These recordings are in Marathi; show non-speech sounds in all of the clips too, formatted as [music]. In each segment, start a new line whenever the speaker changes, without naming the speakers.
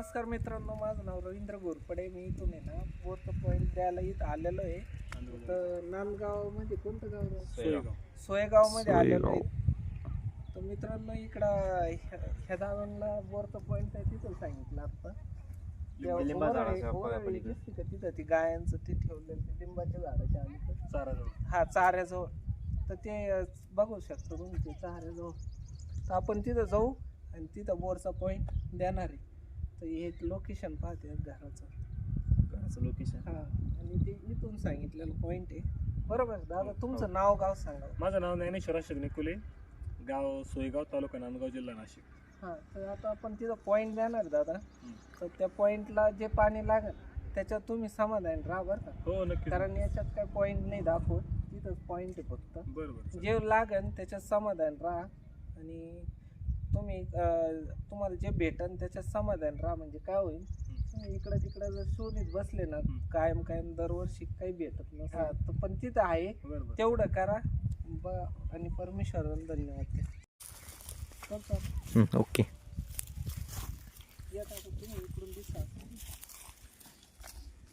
नमस्कार मित्रांनो माझं नाव रवींद्र घोरपडे. मी इथून आहे ना फोर्थ पॉईंट द्यायला इथं आलेलो आहे. तर नांदगावमध्ये कोणतं गाव?
सोयगाव.
सोयगाव. मध्ये आलेलो. आहे. तर मित्रांनो इकडं ह्या- दाव्यांना बोरचं पॉईंट आहे तिथं सांगितलं आता. दिसते का तिथं? ती गायांचं ते ठेवलेलं ते लिंबाच्या झाडाच्या अलीकडे.
चारा जवळ.
हा चाऱ्याजवळ. तर ते बघू शकतो तुम्ही ते चाऱ्याजवळ. तर आपण तिथं जाऊ आणि तिथं बोरचा पॉईंट देणार आहे. तर हे लोकेशन पाहते घराचं.
घराचं लोकेशन
हा आणि ते इथून सांगितलेलं पॉईंट आहे. बरोबर दादा तुमचं नाव गाव सांगा.
माझं नाव ज्ञानेश्वर अशोक निकुले गाव सोयगाव तालुका नांदगाव जिल्हा नाशिक.
हा तर आता आपण तिथं पॉईंट देणार दादा. तर त्या पॉईंटला जे पाणी लागेल त्याच्यात तुम्ही समाधान राहा बरं का.
हो नक्की
कारण याच्यात काय पॉईंट नाही दाखवत तिथंच पॉईंट आहे फक्त.
बरं बरं
जे लागन त्याच्यात समाधान राहा. आणि तुम्ही अं, तुम्हाला जे भेटन त्याच्यात समाधान राहा म्हणजे काय होईल? तुम्ही इकडं तिकडं जर शोधित बसले ना. कायम कायम दरवर्षी काही भेटत नसतं. तर पण तिथं आहे. तेवढं करा. ब- आणि परमेश्वर धन्यवाद.
हं, ओके.
तुम्ही इकडून दिसा.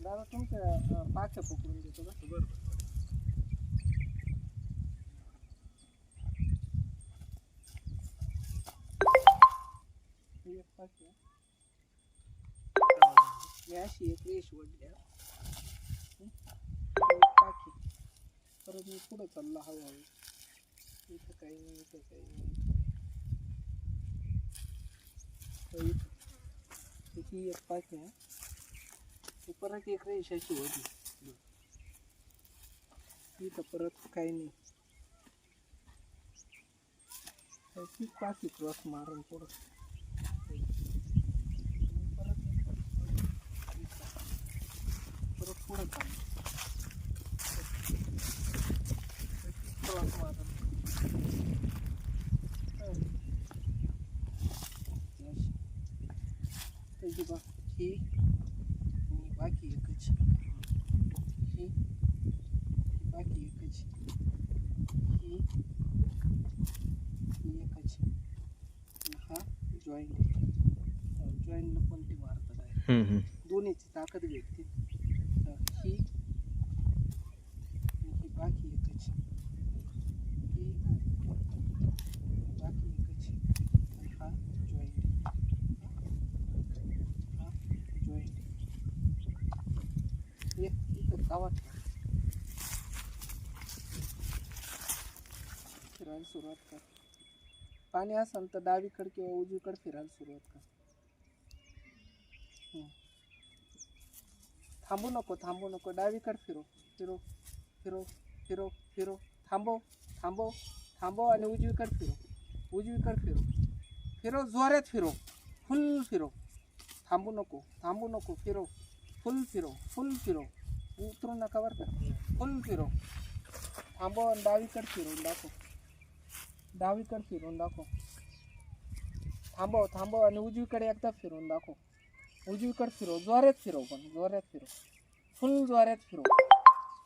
दादा तुमच्या पाख्या पकडून देतो का?
बरं बरं
ही एक पाखी आहे. मी अशी एक रेष ओढल्या हं? ही एक पाखी परत मी पुढं चालला हळूहळू इथं काही नाही इथं काही नाही तर इथं ही एक पाखी आहे ती परत एक रेष अशी ओढली इथं परत काही नाही ती पाखी क्रॉस मारून पुढं परत परत पुढं चालू क्रॉस गावात फिरायला सुरुवात कर. पाणी असेल तर डावीकडे किंवा उजवीकडे फिरायला सुरुवात कर. हम्म. थांबू नको थांबू नको. डावीकडे फिरो फिरो फिरो फिरो फिरो. थांबव थांबव थांबव आणि उजवीकडे फिरो. उजवीकडे फिरो. फिरो, जोरात फिरो. फुल फिरो. थांबू नको थांबू नको. फिरो. फुल फिरो फुल फिरो. उतरू नका बरं का. फुल फिरो. थांबव आणि डावीकडे फिरवून दाखव. डावीकडे फिरवून एकदा फिरवून दाखव. उजवीकडे फिरव जोऱ्यात फिरव पण. फुल जोऱ्यात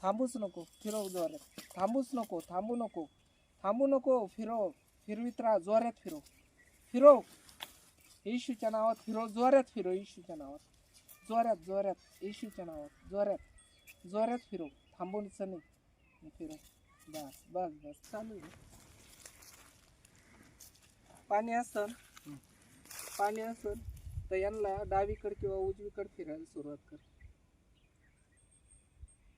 थांबूच नको. फिरव जोऱ्यात थांबूच नको. थांबू नको. थांबू नको. फिरव फिरवीत राहा. जोऱ्यात फिरव फिरव येशूच्या नावात फिरव जोऱ्यात फिरव येशूच्या नावात. जोऱ्यात जोऱ्यात येशूच्या नावात. जोऱ्यात फिरव थांबूनच नाही. फिरव बस बस बस. चालू आहे. पाणी असन. पाणी असन तर यांना डावीकडे किंवा उजवीकडे फिरायला सुरुवात कर.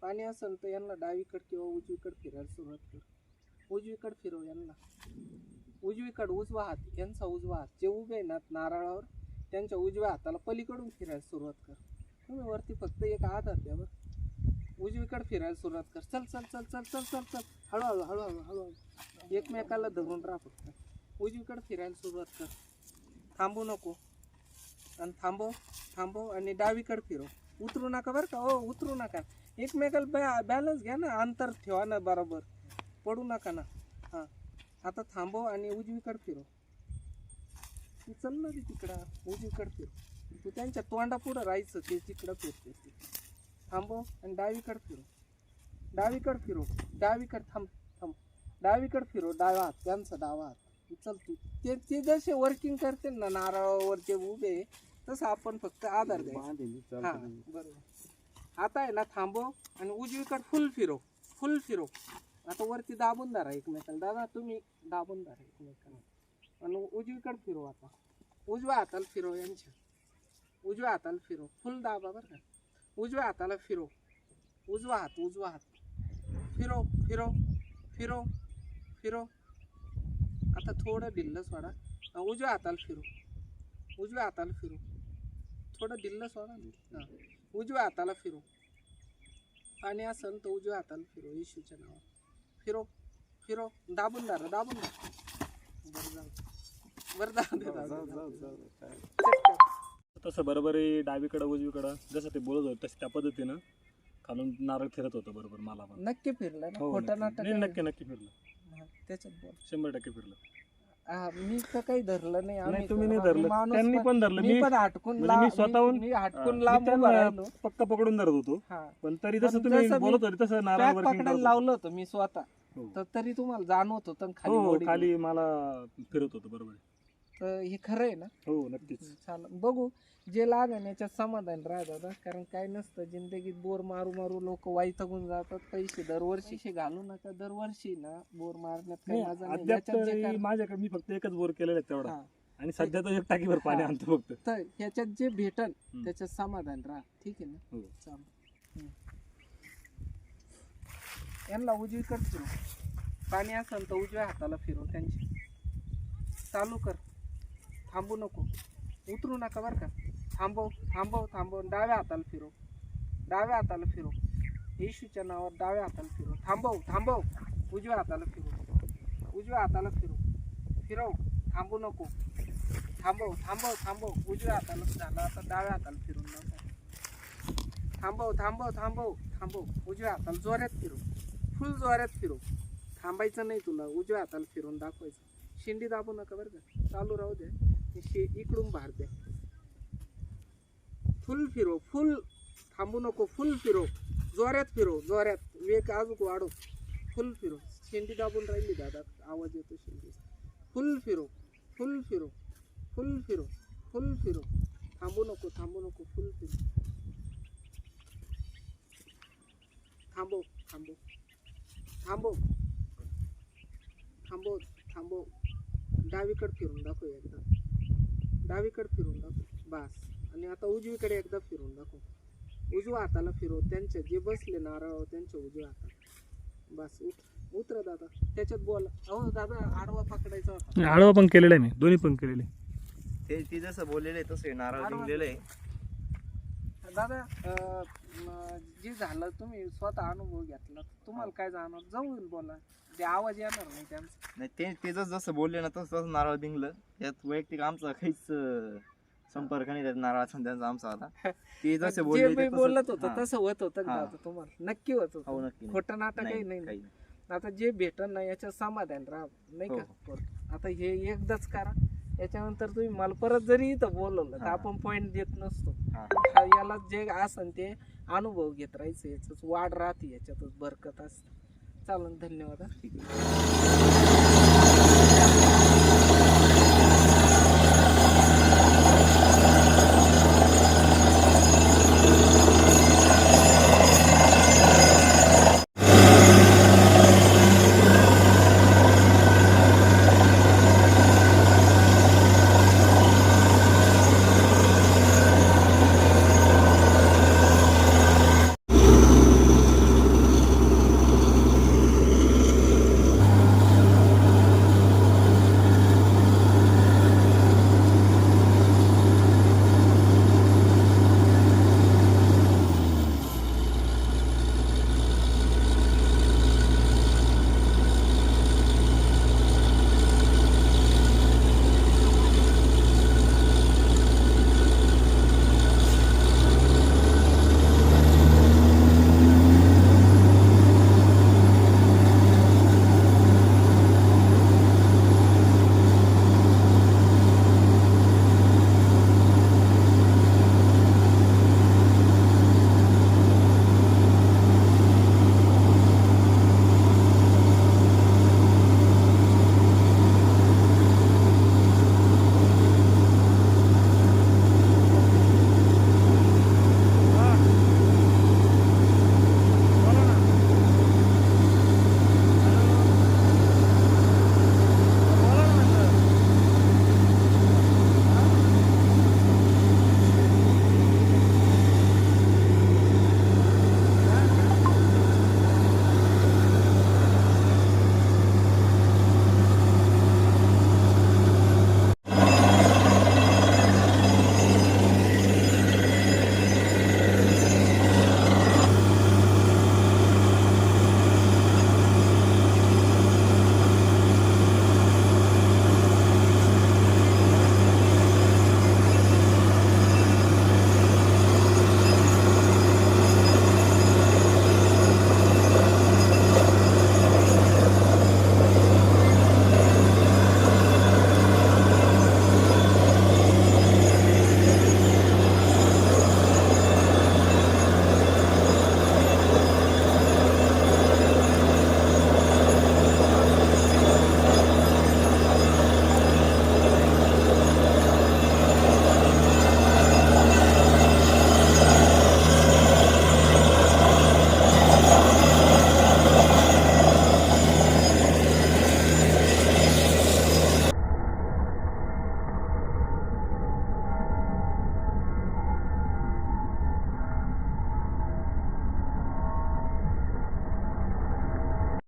पाणी असेल तर यांना डावीकडे किंवा उजवीकडे फिरायला सुरुवात कर. उजवीकडे फिरव यांना. उजवीकडे उजवा हात यांचा उजवा हात. जे उभे ना नारळावर त्यांच्या उजव्या हाताला पलीकडून फिरायला सुरुवात कर. तुम्ही वरती फक्त एक हात बरं. उजवीकडे फिरायला सुरुवात कर. चल चल चल चल चल चल चल. हळूहळू हळूहळू हळूहळू. एकमेकाला धरून राहा फक्त. उजवीकडे फिरायला सुरुवात कर. थांबू नको. आणि थांबव थांबव आणि डावीकडे फिरव. उतरू नका बरं का? हो उतरू नका. एकमेकाला बॅ बॅलन्स घ्या ना. अंतर ठेवा ना बरोबर. पडू नका ना. हां. आता थांबव आणि उजवीकडे फिरव. ती चल ना रे तिकडं. उजवीकडे फिरव. तू त्यांच्या तोंडापुढं राहायचं ते तिकडं फिरते थांबव आणि डावीकडे फिरव डावीकडे फिरव डावीकडे थांब थांब. डावीकडे फिरव डावा हात त्यांचा डावा हात चल तू. ते ते जसे वर्किंग करते ना नारळावर जे उभे तसं आपण फक्त आधार द्यायचा. हा बरोबर. आता आहे ना थांबव आणि उजवीकडे फुल फिरव फुल फिरव आता वरती दाबून धरा एकमेकाला. दादा तुम्ही दाबून धरा एकमेकाला. आणि उजवीकडे फिरव आता. उजव्या हाताला फिरव यांच्या. उजव्या हाताला फिरव फुल दाबा बरं का. उजव्या हाताला फिरव उजवा हात उजवा हात. फिरव फिरव फिरव फिरव आता थोडं ढिल्लं सोडा. उजव्या हाताला फिरव उजव्या हाताला फिरव थोडं ढिल्लं सोडा. हां. उजव्या हाताला फिरव पाणी असेल तर उजव्या हाताला फिरव येशूच्या नावावर. फिरव फिरव दाबून धरा दाबून धरा. बरं जाऊ. बरं जाऊ
तसं बरोबर आहे डावीकडं उजवीकडं. जसं ते बोलत होतं तसं त्या पद्धतीनं खालून नारळ फिरत होतं बरोबर मला पण.
नक्की फिरलं ना?
हो
खोटं
नक्की.
नाटक
नाही,
आहे.
नक्की नक्की फिरलं.
हा, त्याच्यात बोल.
शंभर टक्के फिरलं.
हा, मी तर काही धरलं नाही. आम्ही
नाही तुम्ही
तर-
नाही
आम्ही
धरलं.
माणूस
त्यांनी
पण-
पण धरलं.
मी
मी
पण हटकून
म्हणजे
ला-
मी
मी-
स्वतःहून-
मी हटकून
मी
लांब उभा
त्यांना
राहिलो.
पक्का पकडून धरत होतो.
हा.
पण तरी
पण
जसं तुम्ही
जसं मी
बोलत होते तसं नारळ
पॅक पकडायला लावलं होतं मी स्वतः.
हो.
तर तरी तुम्हाला जाणवत होतं आणि खाली
हो खाली मला फिरत होतं बरोबर
तर हे खरं आहे ना?
हो नक्कीच.
चालेल. बघू जे लागेल याच्यात समाधान राहा दादा कारण काय नसतं जिंदगीत बोर मारू मारू लोक वैतागून जातात. पैसे दरवर्षी घालू नका दरवर्षी ना बोर मारण्यात काही
नाही,
मजा नाही.
अद्याप
याच्यात जे
तरी
काय-
माझ्याकडे मी फक्त एकच बोर केलेला आहे तेवढा.
हा.
आणि सध्या तर एक टाकीभर पाणी
हा.
आणतो फक्त.
तर ह्याच्यात जे भेटल
हम्म.
त्याच्यात समाधान राहा. ठीक आहे ना?
हो.
चालेल. यांना उजवीकडे फिरू पाणी असेल तर उजव्या हाताला फिरव त्यांची. चालू कर. थांबू नको. उतरू नका बरं का. थांबव थांबव थांबव. डाव्या हाताला फिरव डाव्या हाताला फिरव येशूच्या नावावर डाव्या हाताला फिरव थांबव थांबव. उजव्या हाताला फिरव उजव्या हाताला फिरव फिरव. थांबू नको. थांबव थांबव थांबव. उजव्या हाताला झाला आता डाव्या हाताला फिरून नका थांबव थांबव थांबव. थांबव. उजव्या हाताला जोऱ्यात फिरव फुल जोऱ्यात फिरव थांबायचं नाही तुला उजव्या हाताला फिरून दाखवायचं. शिंडी दाबू नका बरं का. चालू राहू द्या. शे इकडून बाहेर द्या. फुल फिरो फुल थांबू नको फुल फिरो. जोऱ्यात फिरो जोऱ्यात वेग अजून वाढो फुल फिरो. शेंडी दाबून राहिली दादा. आवाज येतो शेंडी. फुल फिरो फुल फिरो फुल फिरो फुल फिरो. थांबू नको थांबू नको फुल फिरो. थांबो थांबो थांबो थांबव. डावीकडे फिरून दाखव एकदा. डावीकडे फिरून दाखव. बस. आणि आता उजवीकडे एकदा फिरून दाखव. उजव्या हाताला फिरव. त्यांच्या जे बसले नारळ त्यांच्या उजव्या हाताला. बस उठ. उतरा दादा. त्याच्यात बोला. अहो दादा आडवा पकडायचा होता.
आडवा पण केलेला आहे मी. दोन्ही पण केलेले.
ते ती जसं बोललेलं आहे तसं नारळ. जिंकलेलं आहे.
दादा अं, जे झालं तुम्ही स्वतः अनुभव घेतला तुम्हाला काय जाणवत जाऊन बोला. ते आवाज येणार नाही त्यांचा.
नाही ते ते जसं जसं बोलले ना तसं तसं नारळ बिंगलं. त्यात वैयक्तिक आमचा काहीच अं, संपर्क नाही त्यात नारळाचा आणि त्यांचा आमचा आता. ते [laughs] जसे
जे
बोलले
मी
ते तसं-
बोलत होतं
हा.
तसं होत होतं का
हा.
दादा तुम्हाला. नक्की होत
हो
होतं
नक्की. नाही.
खोटं नाटक काही
नाही,
नाही.
काही नाही.
आता जे भेटन ना याच्यात समाधान राहा नाही
हो,
का? आता हे एकदाच करा. याच्यानंतर तुम्ही मला परत जरी इथं बोलवलं तर. आपण पॉइंट देत नसतो हा. याला जे असन ते अनुभव घेत राहायचं याच वाढ राहते याच्यातच बरकत असते चालन धन्यवाद हा.
ठीक आहे